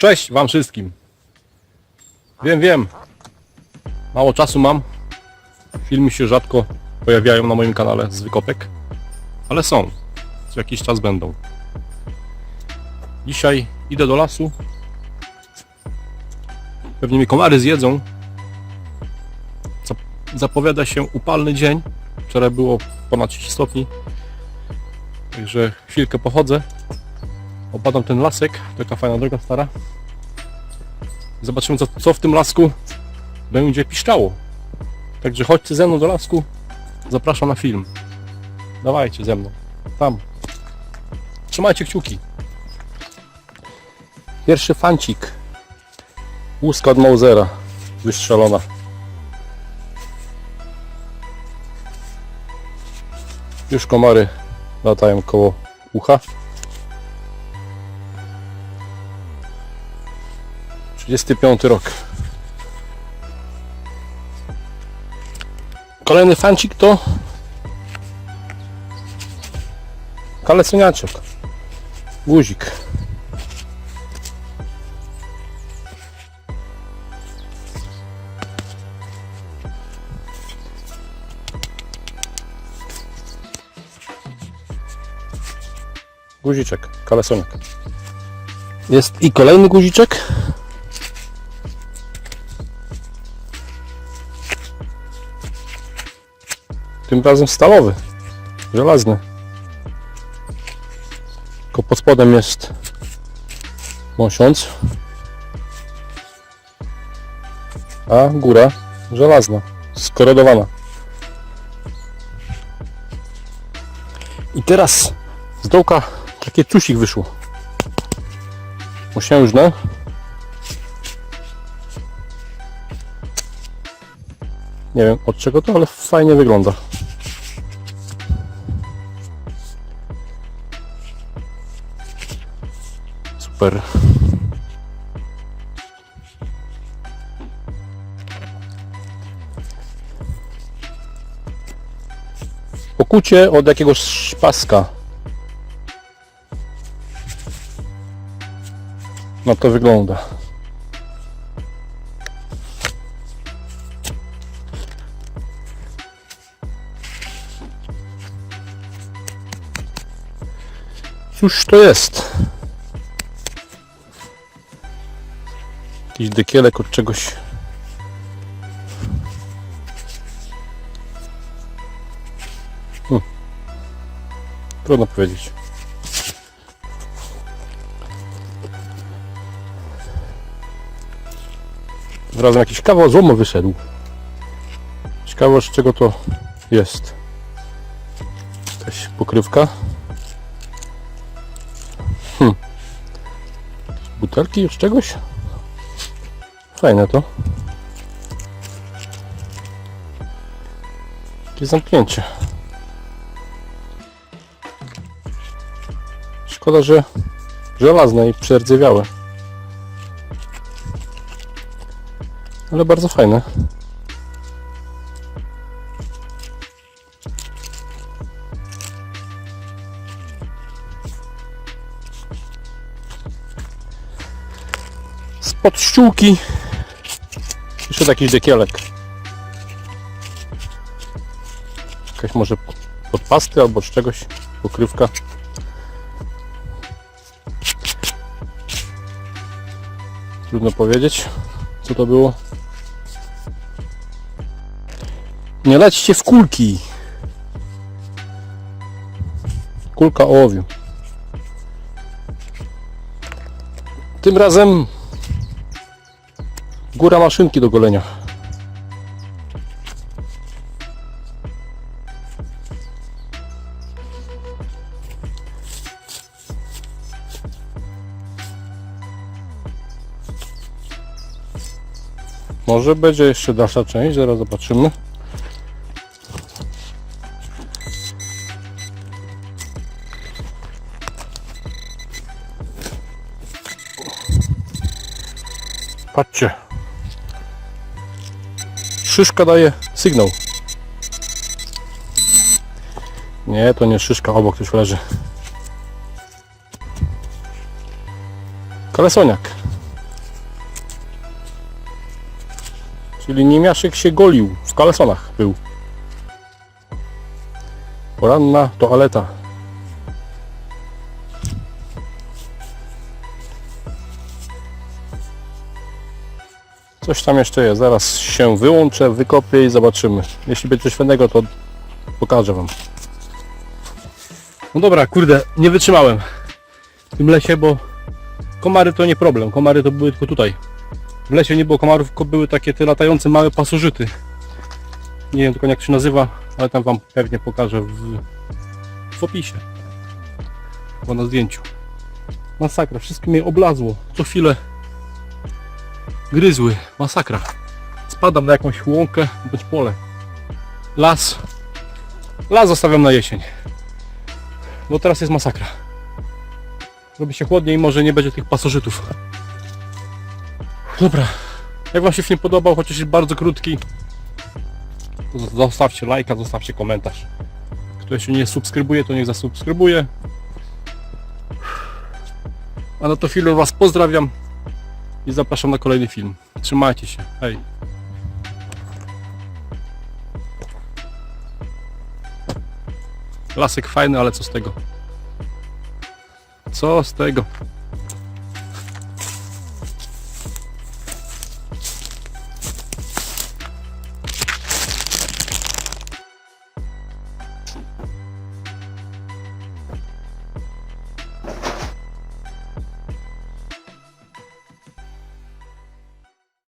Cześć Wam wszystkim. Wiem, wiem. Mało czasu mam. Filmy się rzadko pojawiają na moim kanale z wykopek. Ale są. Co jakiś czas będą. Dzisiaj idę do lasu. Pewnie mi komary zjedzą. Zap- Zapowiada się upalny dzień. Wczoraj było ponad 30 stopni. Także chwilkę pochodzę. Opadam ten lasek. Taka fajna droga stara. Zobaczymy co, co w tym lasku będzie piszczało. Także chodźcie ze mną do lasku. Zapraszam na film. Dawajcie ze mną. Tam. Trzymajcie kciuki. Pierwszy fancik. Łuska od Mausera. Wystrzelona. Już komary latają koło ucha. 35 rok. Kolejny fancik to kaleceniaczek. Guzik. Guziczek, kalesoniak. Jest i kolejny guziczek. Tym razem stalowy, żelazny. Tylko pod spodem jest mosiąc. A góra żelazna, skorodowana. I teraz z dołka takie cusik wyszło. Osiężne. Nie wiem od czego to, ale fajnie wygląda. Super. Pokucie od jakiegoś szpaska. No to wygląda. Cóż to jest? Jakiś dekielek od czegoś. Hmm. Trudno powiedzieć. Zarazem jakiś kawał złomu wyszedł. Ciekawe z czego to jest. Jakaś pokrywka. butelki już czegoś? Fajne to. Jakieś zamknięcie. Szkoda, że żelazne i przerdzewiałe. Ale bardzo fajne. Spod ściółki jeszcze jakiś dekielek. Jakaś może pod pasty albo z czegoś pokrywka. Trudno powiedzieć co to było. Nie lećcie w kulki. Kulka ołowiu. Tym razem Góra maszynki do golenia. Może będzie jeszcze dalsza część, zaraz zobaczymy. Patrzcie szyszka daje sygnał. Nie, to nie szyszka, obok ktoś leży. Kalesoniak. Czyli Niemiaszek się golił, w kalesonach był. Poranna toaleta Coś tam jeszcze jest. Zaraz się wyłączę, wykopię i zobaczymy. Jeśli będzie coś fajnego, to pokażę Wam. No dobra, kurde, nie wytrzymałem w tym lesie, bo komary to nie problem. Komary to były tylko tutaj. W lesie nie było komarów, tylko były takie te latające małe pasożyty. Nie wiem tylko jak się nazywa, ale tam Wam pewnie pokażę w, w opisie. Bo na zdjęciu. Masakra, wszystko mnie oblazło. Co chwilę gryzły. Masakra. Spadam na jakąś łąkę bądź pole. Las. Las zostawiam na jesień. Bo teraz jest masakra. Robi się chłodniej i może nie będzie tych pasożytów. Dobra. Jak Wam się film podobał, chociaż jest bardzo krótki, to zostawcie lajka, zostawcie komentarz. Kto jeszcze nie subskrybuje, to niech zasubskrybuje. A na to chwilę Was pozdrawiam i zapraszam na kolejny film. Trzymajcie się. Hej. Lasek fajny, ale co z tego? Co z tego?